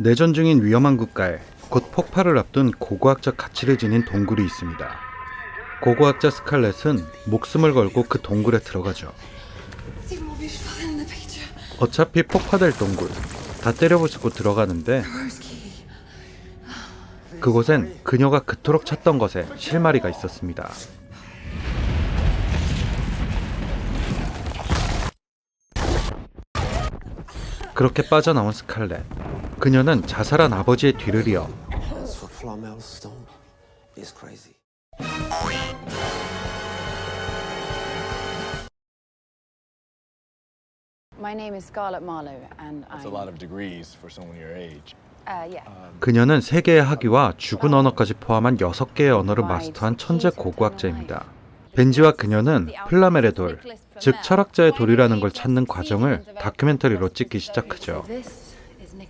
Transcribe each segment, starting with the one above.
내전 중인 위험한 국가에 곧 폭발을 앞둔 고고학적 가치를 지닌 동굴이 있습니다. 고고학자 스칼렛은 목숨을 걸고 그 동굴에 들어가죠. 어차피 폭파될 동굴 다 때려부수고 들어가는데. 그곳엔 그녀가 그토록 찾던 것에 실마리가 있었습니다. 그렇게 빠져나온 스칼렛. 그녀는 자살한 아버지의 뒤를 이어 As for Flamel's stone, it's crazy. My name is Scarlett Marlowe, and That's a I'm. lot of degrees for someone your age. Uh, yeah. 그녀는 세 개의 학위와 죽은 언어까지 포함한 여섯 개의 언어를 마스터한 천재 고고학자입니다. 벤지와 그녀는 플라멜의 돌, 즉 철학자의 돌이라는 걸 찾는 과정을 다큐멘터리로 찍기 시작하죠.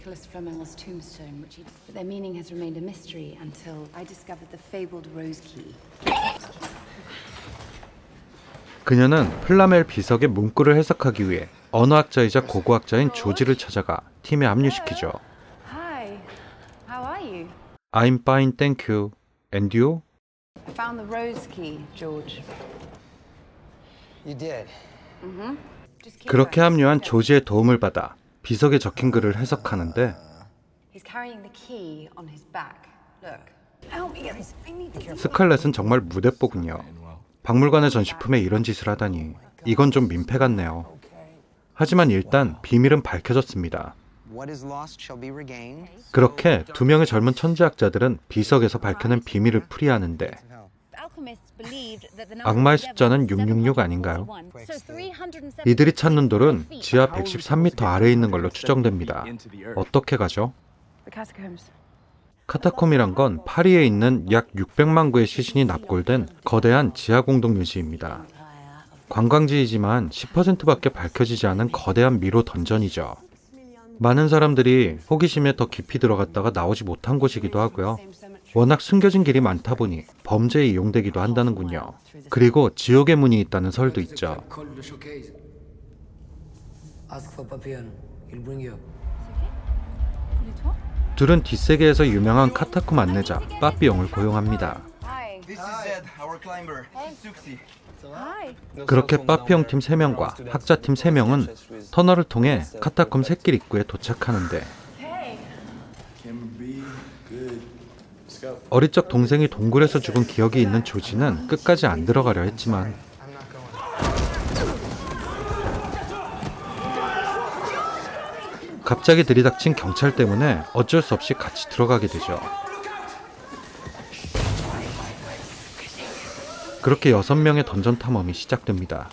Nicholas Flamel's tombstone, which he, but their meaning has remained a mystery until I discovered the fabled rose key. 그녀는 플라멜 비석의 문구를 해석하기 위해 언어학자이자 고고학자인 조지를 찾아가 팀에 합류시키죠. Hi, how are you? I'm fine, thank you. And you? I found the rose key, George. You did. Just keep 그렇게. 합류한 조지의 도움을 받아 비석에 적힌 글을 해석하는데. 스칼렛은 정말 무대뽀군요. 박물관의 전시품에 이런 짓을 하다니 이건 좀 민폐 같네요. 하지만 일단 비밀은 밝혀졌습니다. What is lost shall be regained. 그렇게 두 명의 젊은 천재학자들은 비석에서 밝혀낸 비밀을 풀이하는데 악마의 숫자는 666 아닌가요? 이들이 찾는 돌은 지하 113m 아래에 있는 걸로 추정됩니다. 어떻게 가죠? 카타콤이란 건 파리에 있는 약 600만 구의 시신이 납골된 거대한 지하 공동 유지입니다. 관광지이지만 10%밖에 밝혀지지 않은 거대한 미로 던전이죠. 많은 사람들이 호기심에 더 깊이 들어갔다가 나오지 못한 곳이기도 하고요. 워낙 숨겨진 길이 많다 보니 범죄에 이용되기도 한다는군요. 그리고 지옥의 문이 있다는 설도 있죠. 둘은 뒷세계에서 유명한 카타콤 안내자 빠삐용을 고용합니다. 그렇게 빠삐용 팀 3명과 학자 팀 3명은 터널을 통해 카타콤 샛길 입구에 도착하는데 어릴 적 동생이 동굴에서 죽은 기억이 있는 조지는 끝까지 안 들어가려 했지만 갑자기 들이닥친 경찰 때문에 어쩔 수 없이 같이 들어가게 되죠. 그렇게 여섯 명의 던전 탐험이 시작됩니다.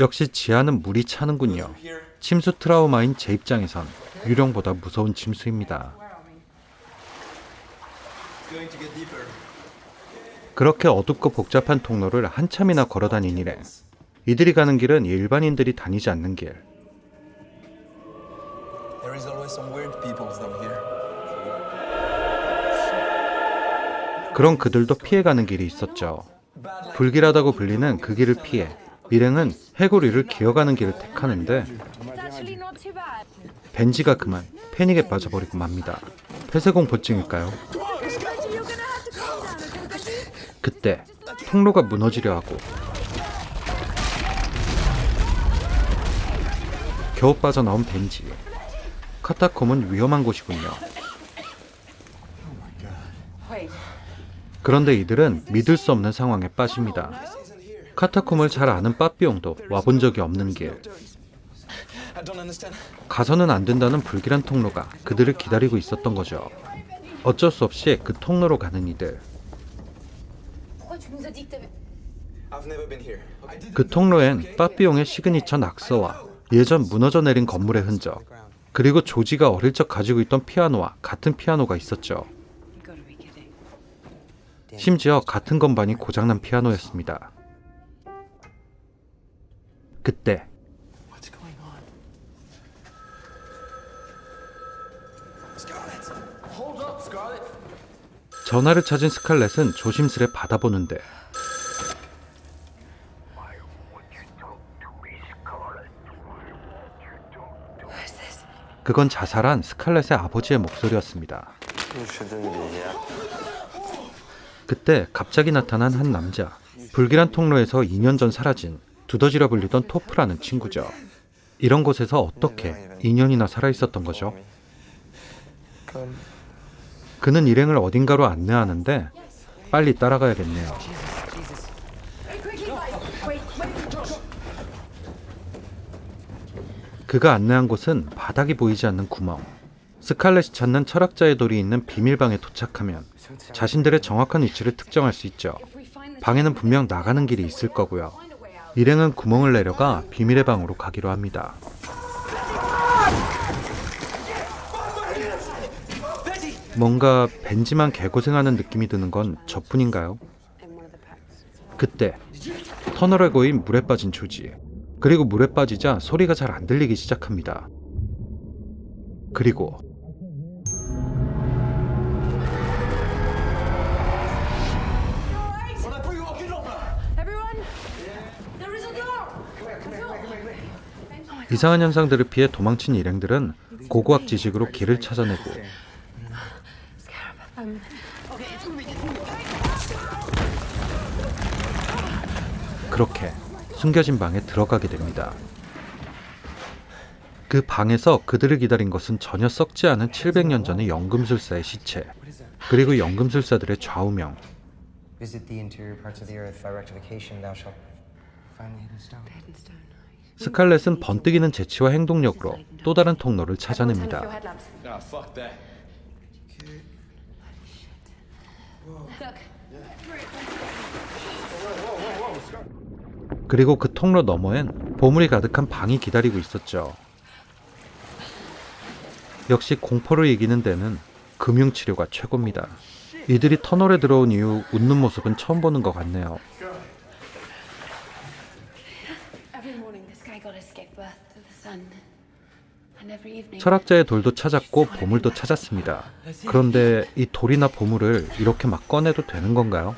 역시 지하는 물이 차는군요. 침수 트라우마인 제 입장에선 유령보다 무서운 침수입니다. 그렇게 어둡고 복잡한 통로를 한참이나 걸어 다닌 이래 이들이 가는 길은 일반인들이 다니지 않는 길. 그런 그들도 피해가는 길이 있었죠. 불길하다고 불리는 그 길을 피해 일행은 해골이를 기어가는 길을 택하는데 벤지가 그만 패닉에 빠져버리고 맙니다. 폐쇄공포증일까요? 그때 통로가 무너지려 하고 겨우 빠져나온 벤지. 카타콤은 위험한 곳이군요. 그런데 이들은 믿을 수 없는 상황에 빠집니다. 카타콤을 잘 아는 빠삐용도 와본 적이 없는 길. 가서는 안 된다는 불길한 통로가 그들을 기다리고 있었던 거죠. 어쩔 수 없이 그 통로로 가는 이들. 그 통로엔 빠삐용의 시그니처 낙서와 예전 무너져 내린 건물의 흔적, 그리고 조지가 어릴 적 가지고 있던 피아노와 같은 피아노가 있었죠. 심지어 같은 건반이 고장난 피아노였습니다. 그때. 전화를 찾은 스칼렛은 조심스레 받아보는데 그건 자살한 스칼렛의 아버지의 목소리였습니다. 그때 갑자기 나타난 한 남자. 불길한 통로에서 2년 전 사라진 두더지라 불리던 토프라는 친구죠. 이런 곳에서 어떻게 2년이나 살아 있었던 거죠? 그는 일행을 어딘가로 안내하는데 빨리 따라가야겠네요. 그가 안내한 곳은 바닥이 보이지 않는 구멍. 스칼렛이 찾는 철학자의 돌이 있는 비밀방에 도착하면 자신들의 정확한 위치를 특정할 수 있죠. 방에는 분명 나가는 길이 있을 거고요. 일행은 구멍을 내려가 비밀의 방으로 가기로 합니다. 뭔가 벤지만 개고생하는 느낌이 드는 건 저뿐인가요? 그때 터널에 고인 물에 빠진 조지. 그리고 물에 빠지자 소리가 잘 안 들리기 시작합니다. 그리고 이상한 현상들을 피해 도망친 일행들은 고고학 지식으로 길을 찾아내고 그렇게 숨겨진 방에 들어가게 됩니다. 그 방에서 그들을 기다린 것은 전혀 썩지 않은 700년 전의 연금술사의 시체, 그리고 연금술사들의 좌우명. 스칼렛은 번뜩이는 재치와 행동력으로 또 다른 통로를 찾아냅니다. 그리고 그 통로 너머엔 보물이 가득한 방이 기다리고 있었죠. 역시 공포를 이기는 데는 금융치료가 최고입니다. 이들이 터널에 들어온 이후 웃는 모습은 처음 보는 것 같네요. 철학자의 돌도 찾았고 보물도 찾았습니다. 그런데 이 돌이나 보물을 이렇게 막 꺼내도 되는 건가요?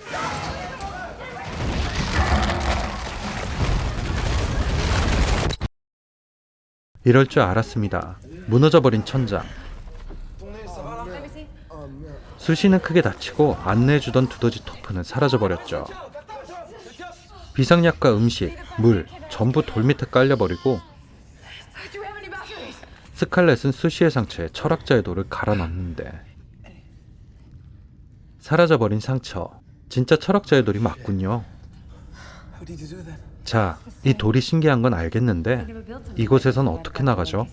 이럴 줄 알았습니다. 무너져버린 천장. 수시는 크게 다치고 안내해주던 두더지 토프는 사라져버렸죠. 비상약과 음식, 물 전부 돌 밑에 깔려버리고? 스칼렛은 수시의 상처에 철학자의 돌을 갈아 넣는데 사라져버린 상처 진짜 철학자의 돌이 맞군요 How did you do that? 자, 이 돌이 신기한 건 알겠는데 이곳에선 어떻게 나가죠?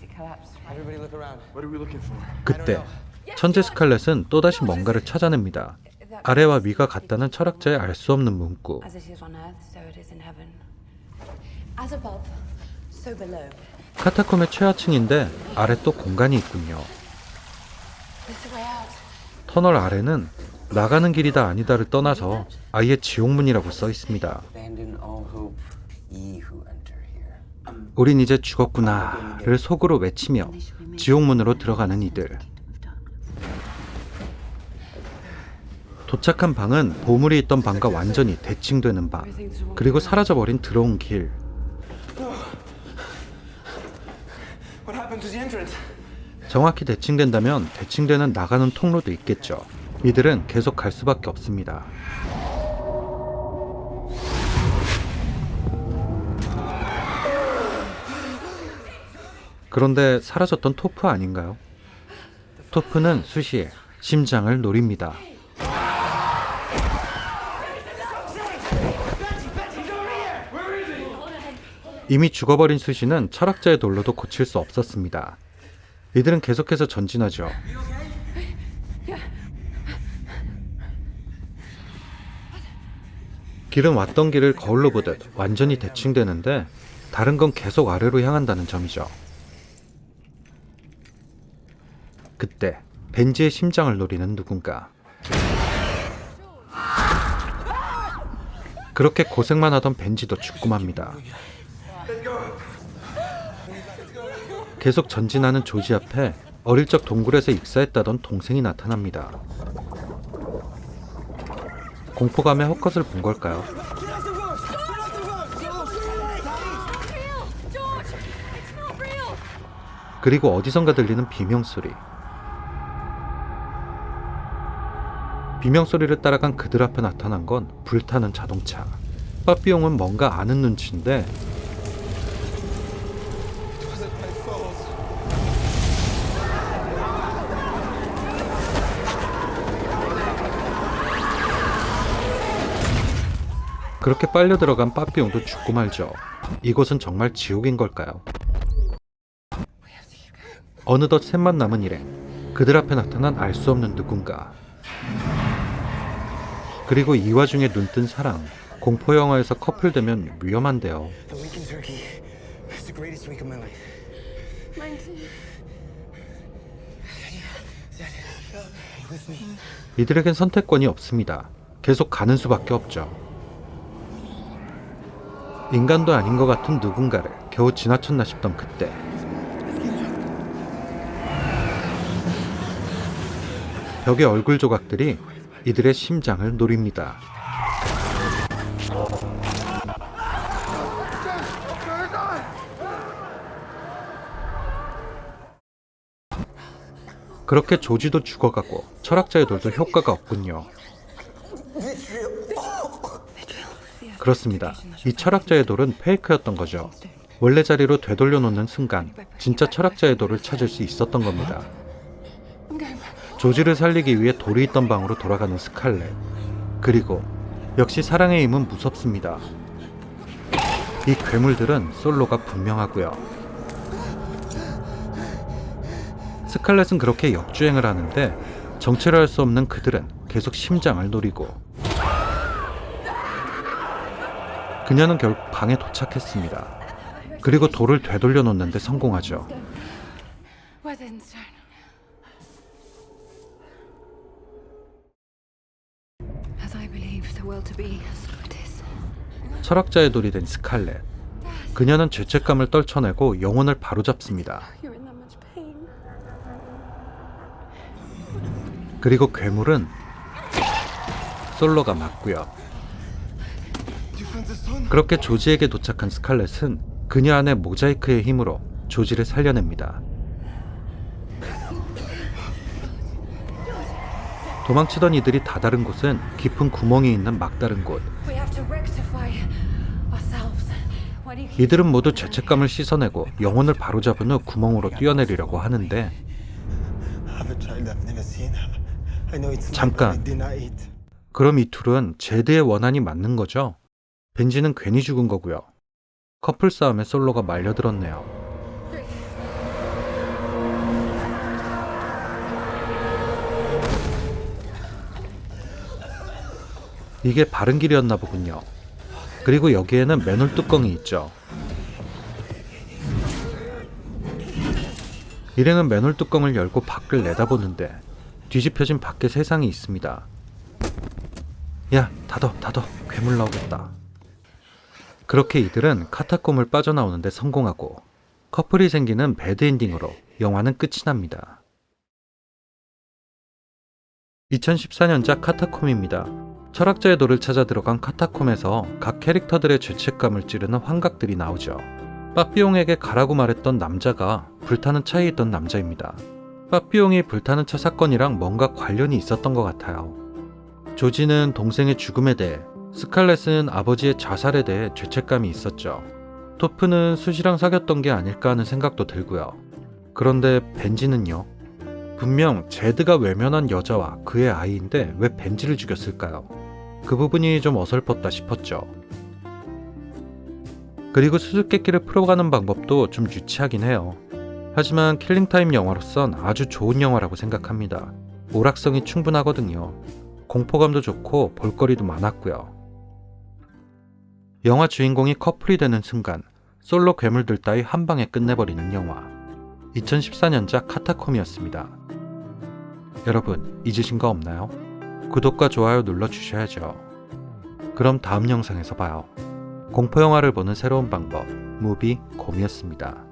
그때 천재 스칼렛은 또다시 뭔가를 찾아냅니다 아래와 위가 같다는 철학자의 알 수 없는 문구. 카타콤의 최하층인데 아래 또 공간이 있군요. 터널 아래는 나가는 길이다 아니다를 떠나서 아예 지옥문이라고 써 있습니다. 우린 이제 죽었구나를 속으로 외치며 지옥문으로 들어가는 이들. 도착한 방은 보물이 있던 방과 완전히 대칭되는 방. 그리고 사라져버린 들어온 길. 정확히 대칭된다면 대칭되는 나가는 통로도 있겠죠. 이들은 계속 갈 수밖에 없습니다. 그런데 사라졌던 토프 아닌가요? 토프는 수시에 심장을 노립니다. 이미 죽어버린 수시는 철학자의 돌로도 고칠 수 없었습니다. 이들은 계속해서 전진하죠. 길은 왔던 길을 거울로 보듯 완전히 대칭되는데 다른 건 계속 아래로 향한다는 점이죠. 그때 벤지의 심장을 노리는 누군가. 그렇게 고생만 하던 벤지도 죽고 맙니다. 계속 전진하는 조지 앞에 어릴 적 동굴에서 익사했다던 동생이 나타납니다. 공포감에 헛것을 본 걸까요? 그리고 어디선가 들리는 비명소리. 비명소리를 따라간 그들 앞에 나타난 건 불타는 자동차. 빠삐용은 뭔가 아는 눈치인데 그렇게 빨려 들어간 빠삐용도 죽고 말죠. 이곳은 정말 지옥인 걸까요? 어느덧 셋만 남은 일행. 그들 앞에 나타난 알 수 없는 누군가. 그리고 이 와중에 눈뜬 사랑. 공포 영화에서 커플 되면 위험한데요. 이들에겐 선택권이 없습니다. 계속 가는 수밖에 없죠. 인간도 아닌 것 같은 누군가를 겨우 지나쳤나 싶던 그때. 벽의 얼굴 조각들이 이들의 심장을 노립니다. 그렇게 조지도 죽어가고 철학자의 돌도 효과가 없군요. 그렇습니다. 이 철학자의 돌은 페이크였던 거죠. 원래 자리로 되돌려 놓는 순간 진짜 철학자의 돌을 찾을 수 있었던 겁니다. 조지를 살리기 위해 돌이 있던 방으로 돌아가는 스칼렛. 그리고 역시 사랑의 힘은 무섭습니다. 이 괴물들은 솔로가 분명하고요. 스칼렛은 그렇게 역주행을 하는데 정체를 할 수 없는 그들은 계속 심장을 노리고 그녀는 결국 방에 도착했습니다. 그리고 돌을 되돌려 놓는데 성공하죠. 철학자의 돌이 된 스칼렛. 그녀는 죄책감을 떨쳐내고 영혼을 바로잡습니다. 그리고 괴물은 솔로가 맞고요. 그렇게 조지에게 도착한 스칼렛은 그녀 안의 모자이크의 힘으로 조지를 살려냅니다. 도망치던 이들이 다다른 곳은 깊은 구멍이 있는 막다른 곳. 이들은 모두 죄책감을 씻어내고 영혼을 바로잡은 후 구멍으로 뛰어내리려고 하는데 잠깐. 그럼 이 둘은 제드의 원한이 맞는 거죠? 벤지는 괜히 죽은 거고요. 커플 싸움에 솔로가 말려들었네요. 이게 바른 길이었나 보군요. 그리고 여기에는 맨홀 뚜껑이 있죠. 일행은 맨홀 뚜껑을 열고 밖을 내다보는데 뒤집혀진 밖에 세상이 있습니다. 야, 닫어, 닫어. 괴물 나오겠다. 그렇게 이들은 카타콤을 빠져나오는데 성공하고 커플이 생기는 배드엔딩으로 영화는 끝이 납니다. 2014년작 카타콤입니다. 철학자의 돌을 찾아 들어간 카타콤에서 각 캐릭터들의 죄책감을 찌르는 환각들이 나오죠. 빠삐용에게 가라고 말했던 남자가 불타는 차에 있던 남자입니다. 빠삐용이 불타는 차 사건이랑 뭔가 관련이 있었던 것 같아요. 조지는 동생의 죽음에 대해, 스칼렛은 아버지의 자살에 대해 죄책감이 있었죠. 토프는 수시랑 사귀었던 게 아닐까 하는 생각도 들고요. 그런데 벤지는요? 분명 제드가 외면한 여자와 그의 아이인데 왜 벤지를 죽였을까요? 그 부분이 좀 어설펐다 싶었죠. 그리고 수수께끼를 풀어가는 방법도 좀 유치하긴 해요. 하지만 킬링타임 영화로선 아주 좋은 영화라고 생각합니다. 오락성이 충분하거든요. 공포감도 좋고 볼거리도 많았고요. 영화 주인공이 커플이 되는 순간 솔로 괴물들 따위 한 방에 끝내버리는 영화. 2014년작 카타콤이었습니다. 여러분 잊으신 거 없나요? 구독과 좋아요 눌러주셔야죠. 그럼 다음 영상에서 봐요. 공포영화를 보는 새로운 방법, 무비 곰이었습니다.